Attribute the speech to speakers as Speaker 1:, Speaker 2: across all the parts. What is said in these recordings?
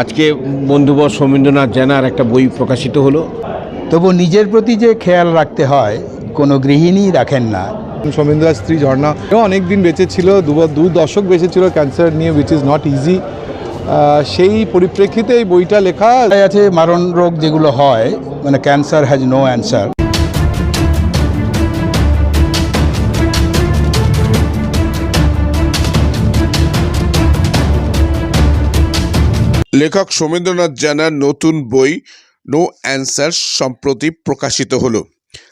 Speaker 1: আজকে বন্ধুবর সৌমেন্দ্রনাথ জানার একটা বই প্রকাশিত হলো।
Speaker 2: তবু নিজের প্রতি যে খেয়াল রাখতে হয় কোনো গৃহিণী রাখেন না।
Speaker 3: সৌমেন্দ্রার স্ত্রী ঝর্ণা অনেক দিন বেঁচে ছিল দু দু দশক বেঁচে ছিল ক্যান্সার নিয়ে উইচ ইজ নট ইজি সেই পরিপ্রেক্ষিতে এই বইটা লেখা
Speaker 2: আছে মারণ রোগ যেগুলো হয় মানে ক্যান্সার হ্যাজ নো অ্যান্সার
Speaker 4: লেখক সোমেন্দ্রনাথ জানার নতুন বই নো অ্যান্সার সম্প্রতি প্রকাশিত হলো।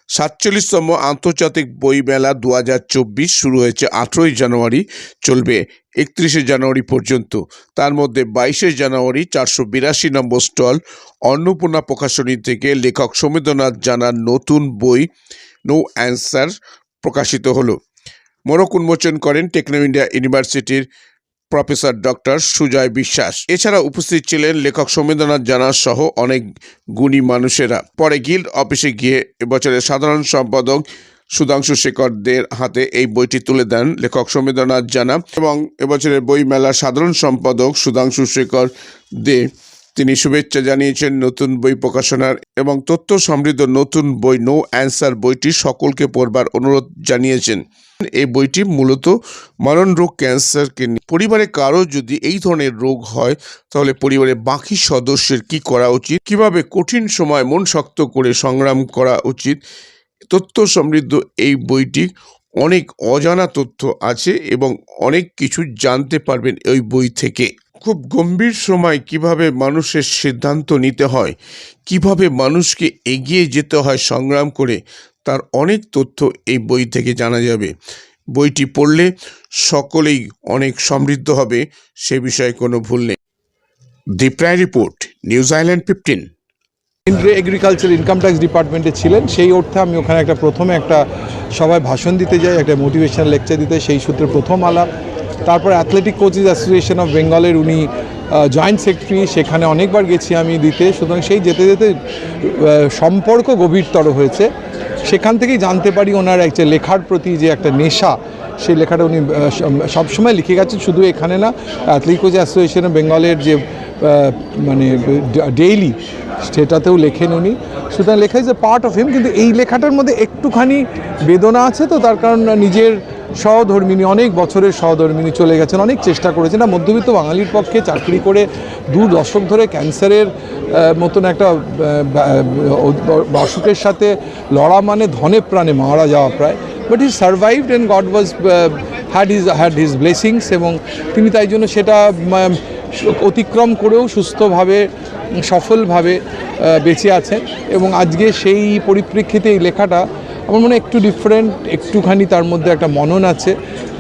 Speaker 4: সাতচল্লিশতম আন্তর্জাতিক বই মেলা দু হাজার চব্বিশ শুরু হয়েছে আঠেরোই জানুয়ারি, চলবে একত্রিশে জানুয়ারি পর্যন্ত। তার মধ্যে বাইশে জানুয়ারি চারশো বিরাশি নম্বর স্টল অন্নপূর্ণা প্রকাশনী থেকে লেখক সোমেন্দ্রনাথ জানার নতুন বই নো অ্যান্সার প্রকাশিত হলো। মোড়ক উন্মোচন করেন টেকনো ইন্ডিয়া ইউনিভার্সিটির প্রফেসর ডক্টর সুজয় বিশ্বাস। এছাড়া উপস্থিত ছিলেন লেখক সৌমেন্দ্রনাথ জানা সহ অনেক গুণী মানুষেরা। পরে গিল্ড অফিসে গিয়ে এবছরের সাধারণ সম্পাদক সুধাংশু শেখরদের হাতে এই বইটি তুলে দেন লেখক সৌমেন্দ্রনাথ জানা এবং এবছরের বইমেলার সাধারণ সম্পাদক সুধাংশু শেখর দে তিনি শুভেচ্ছা জানিয়েছেন নতুন বই প্রকাশনার এবং তথ্য সমৃদ্ধ নতুন বই নো অ্যান্সার বইটি সকলকে পড়বার অনুরোধ জানিয়েছেন। এই বইটি মূলত মরণ রোগ ক্যান্সারকে পরিবারে কারও যদি এই ধরনের রোগ হয়, তাহলে পরিবারের বাকি সদস্যের কি করা উচিত? কীভাবে কঠিন সময় মন শক্ত করে সংগ্রাম করা উচিত? তথ্য সমৃদ্ধ এই বইটি অনেক অজানা তথ্য আছে এবং অনেক কিছু জানতে পারবেন এই বই থেকে। খুব গম্ভীর সময় কীভাবে মানুষের সিদ্ধান্ত নিতে হয়, কীভাবে মানুষকে এগিয়ে যেতে হয় সংগ্রাম করে, তার অনেক তথ্য এই বই থেকে জানা যাবে। বইটি পড়লে সকলেই অনেক সমৃদ্ধ হবে, সে বিষয়ে কোনো ভুল নেই। দি প্রায় রিপোর্ট, নিউজ আইল্যান্ড ফিফটিন।
Speaker 3: কেন্দ্রে এগ্রিকালচার ইনকাম ট্যাক্স ডিপার্টমেন্টে ছিলেন, সেই অর্থে আমি ওখানে একটা প্রথমে একটা সবাই ভাষণ দিতে যাই, একটা মোটিভেশনাল লেকচার দিতে সেই সূত্রে প্রথম আলাপ। তারপর অ্যাথলেটিক কোচেস অ্যাসোসিয়েশন অফ বেঙ্গলের উনি জয়েন্ট সেক্রেটারি সেখানে অনেকবার গেছি আমি দিতে। সুতরাং সেই যেতে যেতে সম্পর্ক গভীরতর হয়েছে। সেখান থেকেই জানতে পারি ওনার একটা লেখার প্রতি যে একটা নেশা, সেই লেখাটা উনি সবসময় লিখে গেছেন। শুধু এখানে না অ্যাথলেটিক কোচ অ্যাসোসিয়েশন বেঙ্গলের যে মানে ডেইলি, সেটাতেও লেখেন উনি। সুতরাং লেখা is a part of him কিন্তু এই লেখাটার মধ্যে একটুখানি বেদনা আছে তো, তার কারণ নিজের সহধর্মিনী অনেক বছরের সহধর্মিনী চলে গেছেন, অনেক চেষ্টা করেছেন। না মধ্যবিত্ত বাঙালির পক্ষে চাকরি করে দু দশক ধরে ক্যান্সারের মতন একটা অসুখের সাথে লড়া মানে ধনে প্রাণে মারা যাওয়া প্রায়। But he survived and god was had his had his blessings এবং তিনি তাই জন্য সেটা অতিক্রম করেও সুস্থভাবে, সফলভাবে বেঁচে আছেন। এবং আজকে সেই পরিপ্রেক্ষিতে এই লেখাটা আমার মনে একটু ডিফারেন্ট একটুখানি তার মধ্যে একটা মনন আছে।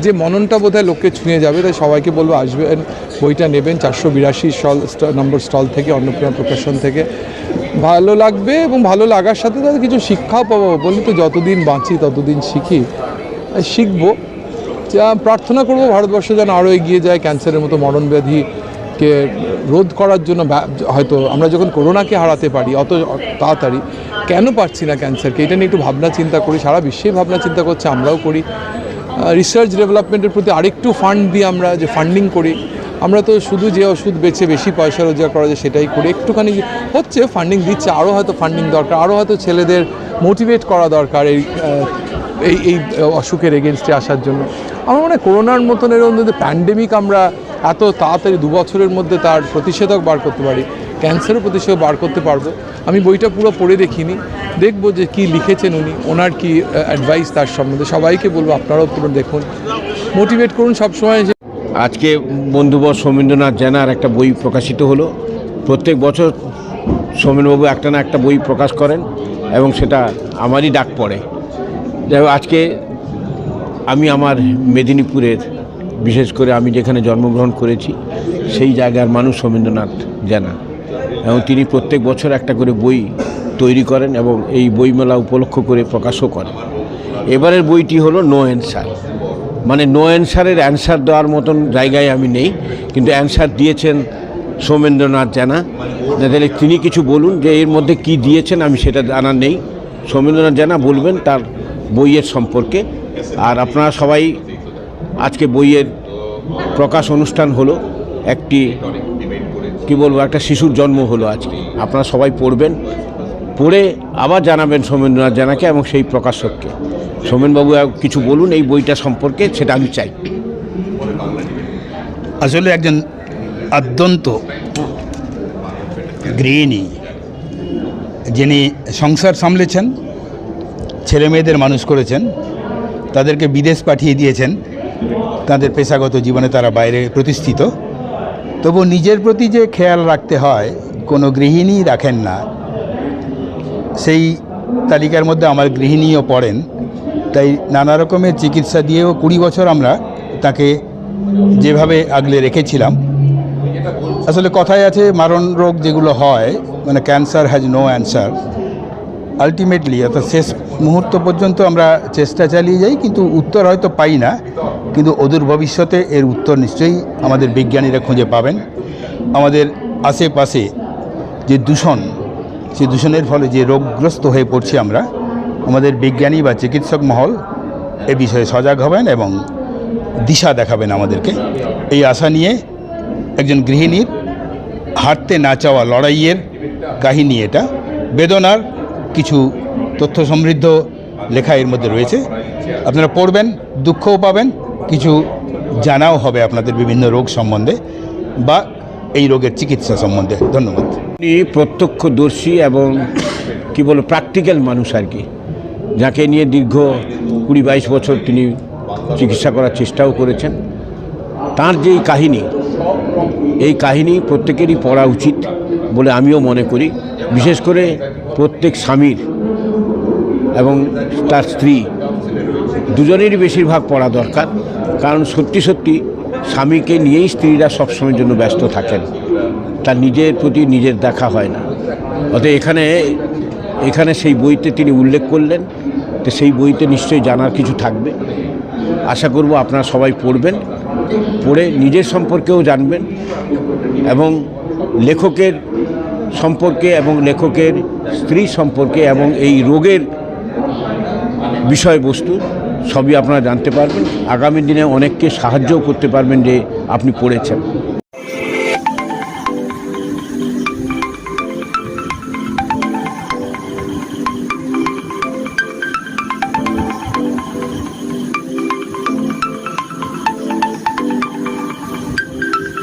Speaker 3: যে মননটা বোধহয় লোককে ছুঁয়ে যাবে, তাই সবাইকে বলব আসবেন, বইটা নেবেন, চারশো বিরাশি স্টল নম্বর স্টল থেকে, অন্নপূর্ণা প্রকাশন থেকে। ভালো লাগবে এবং ভালো লাগার সাথে সাথে কিছু শিক্ষাও পাবো। বলি তো, যতদিন বাঁচি, ততদিন শিখি। শিখব। যা প্রার্থনা করব, ভারতবর্ষ যেন আরও এগিয়ে যায়, ক্যান্সারের মতো মরণ ব্যাধিকে রোধ করার জন্য হয়তো আমরা যখন করোনাকে হারাতে পারি, অত তাড়াতাড়ি কেন পারছি না ক্যান্সারকে? এটা নিয়ে একটু ভাবনা চিন্তা করি, সারা বিশ্বেই ভাবনা চিন্তা করছে, আমরাও করি। রিসার্চ ডেভেলপমেন্টের প্রতি আরেকটু ফান্ড দিয়ে আমরা যে ফান্ডিং করি, আমরা তো শুধু যে ওষুধ বেচে বেশি পয়সা রোজগার করা যায় সেটাই করি। একটুখানি হচ্ছে ফান্ডিং দিচ্ছে আরও হয়তো ফান্ডিং দরকার আরও হয়তো ছেলেদের মোটিভেট করা দরকার এই এই এই অসুখের এগেনস্টে আসার জন্য। আমার মনে হয় করোনার মতন এরকম যদি প্যান্ডেমিক আমরা এত তাড়াতাড়ি দু বছরের মধ্যে তার প্রতিষেধক বার করতে পারি ক্যান্সারের প্রতিষেধক বার করতে পারব। আমি বইটা পুরো পড়ে দেখিনি। দেখব যে কি লিখেছেন উনি, ওনার কি অ্যাডভাইস তার সম্বন্ধে। সবাইকে বলব আপনারাও পুরো দেখুন। মোটিভেট করুন সবসময়। যে
Speaker 1: আজকে বন্ধুবর সৌমেন্দ্রনাথ জানার একটা বই প্রকাশিত হলো। প্রত্যেক বছর সৌমেনবাবু একটা না একটা বই প্রকাশ করেন এবং সেটা আমারই ডাক পড়ে। যাই আজকে আমি আমার মেদিনীপুরের, বিশেষ করে আমি যেখানে জন্মগ্রহণ করেছি, সেই জায়গার মানুষ সৌমেন্দ্রনাথ জানা। এবং তিনি প্রত্যেক বছর একটা করে বই তৈরি করেন এবং এই বইমেলা উপলক্ষ করে প্রকাশও করেন। এবারের বইটি হলো নো অ্যান্সার মানে নো অ্যান্সারের অ্যান্সার দেওয়ার মতন জায়গায় আমি নেই, কিন্তু অ্যান্সার দিয়েছেন সৌমেন্দ্রনাথ জানা। তাহলে তিনি কিছু বলুন যে এর মধ্যে কি দিয়েছেন, আমি সেটা জানার নেই। সৌমেন্দ্রনাথ জানা বলবেন তার বইয়ের সম্পর্কে। আর আপনারা সবাই আজকে বইয়ের প্রকাশ অনুষ্ঠান হলো একটি কি বলব, একটা শিশুর জন্ম হলো আজকে। আপনারা সবাই পড়বেন, পড়ে আবার জানাবেন সোমেন্দ্রনাথ জানাকে এবং সেই প্রকাশককে। সোমেনবাবু কিছু বলুন এই বইটা সম্পর্কে, সেটা আমি চাই।
Speaker 2: আসলে একজন আদ্যন্ত গৃহিণী, যিনি সংসার সামলেছেন, ছেলে মেয়েদের মানুষ করেছেন, তাদেরকে বিদেশ পাঠিয়ে দিয়েছেন, তাদের পেশাগত জীবনে তারা বাইরে প্রতিষ্ঠিত। তবু নিজের প্রতি যে খেয়াল রাখতে হয়, কোনো গৃহিণী রাখেন না। সেই তালিকার মধ্যে আমার গৃহিণীও পড়েন। তাই নানা রকমের চিকিৎসা দিয়েও কুড়ি বছর আমরা তাকে যেভাবে আগলে রেখেছিলাম। আসলে কথায় আছে, মারণ রোগ যেগুলো হয় মানে cancer has no answer ultimately অর্থাৎ শেষ মুহূর্ত পর্যন্ত আমরা চেষ্টা চালিয়ে যাই, কিন্তু উত্তর হয়তো পাই না। কিন্তু অদূর ভবিষ্যতে এর উত্তর নিশ্চয়ই আমাদের বিজ্ঞানীরা খুঁজে পাবেন। আমাদের আশেপাশে যে দূষণ সেই দূষণের ফলে যে রোগগ্রস্ত হয়ে পড়ছি আমরা, আমাদের বিজ্ঞানী বা চিকিৎসক মহল এ বিষয়ে সজাগ হবেন এবং দিশা দেখাবেন আমাদেরকে। এই আশা নিয়ে একজন গৃহিণীর হারতে না চাওয়া লড়াইয়ের কাহিনী এটা। বেদনার কিছু তথ্য সমৃদ্ধ লেখা এর মধ্যে রয়েছে। আপনারা পড়বেন, দুঃখও পাবেন। কিছু জানাও হবে আপনাদের বিভিন্ন রোগ সম্বন্ধে বা এই রোগের চিকিৎসা সম্বন্ধে। ধন্যবাদ।
Speaker 1: উনি প্রত্যক্ষদর্শী এবং কি বলব প্র্যাকটিক্যাল মানুষ আর কি, যাকে নিয়ে দীর্ঘ কুড়ি বাইশ বছর তিনি চিকিৎসা করার চেষ্টাও করেছেন। তার যেই কাহিনী, এই কাহিনী প্রত্যেকেরই পড়া উচিত বলে আমিও মনে করি। বিশেষ করে প্রত্যেক স্বামীর এবং তার স্ত্রী, দুজনেরই বেশিরভাগ পড়া দরকার। কারণ সত্যি সত্যি স্বামীকে নিয়েই স্ত্রীরা সবসময়ের জন্য ব্যস্ত থাকেন। তার নিজের প্রতি নিজের দেখা হয় না। অতএব এখানে এখানে সেই বইতে তিনি উল্লেখ করলেন, তো সেই বইতে নিশ্চয়ই জানার কিছু থাকবে। আশা করব আপনারা সবাই পড়বেন, পড়ে নিজের সম্পর্কেও জানবেন এবং লেখকের সম্পর্কে এবং লেখকের স্ত্রী সম্পর্কে এবং এই রোগের বিষয়বস্তু সবই আপনারা জানতে পারবেন। আগামী দিনে অনেককে সাহায্যও করতে পারবেন যে আপনি পড়েছেন।